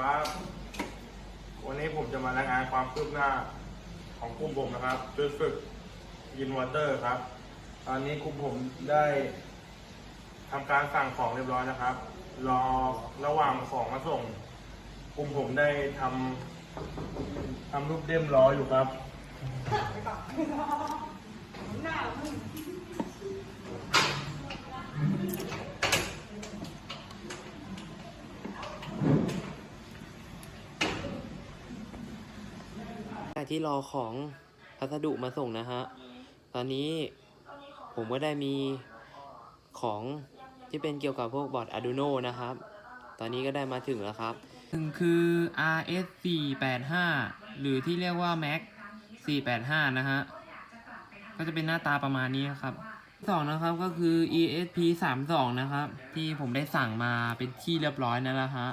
ครับ วันนี้ผมจะมารายงานความคืบหน้าของกลุ่มผมนะครับจุดฝึกยินวอเตอร์ครับ ตอนนี้กลุ่มผมได้ทำการสั่งของเรียบร้อยนะครับ รอระหว่างของมาส่ง กลุ่มผมได้ทำทำรูปเด้มรออยู่ครับ จากที่รอของพัสดุมาส่งนะฮะ ตอนนี้ผมก็ได้มีของที่เป็นเกี่ยวกับพวกบอร์ด Arduino นะครับ ตอนนี้ก็ได้มาถึงแล้วครับหนึ่งคือ RS 485หรือที่เรียกว่า Mac 485 นะฮะ ก็จะเป็นหน้าตาประมาณนี้ครับสองนะครับก็คือ ESP 32นะครับ ที่ผมได้สั่งมาเป็นที่เรียบร้อยนั่นแหละฮะ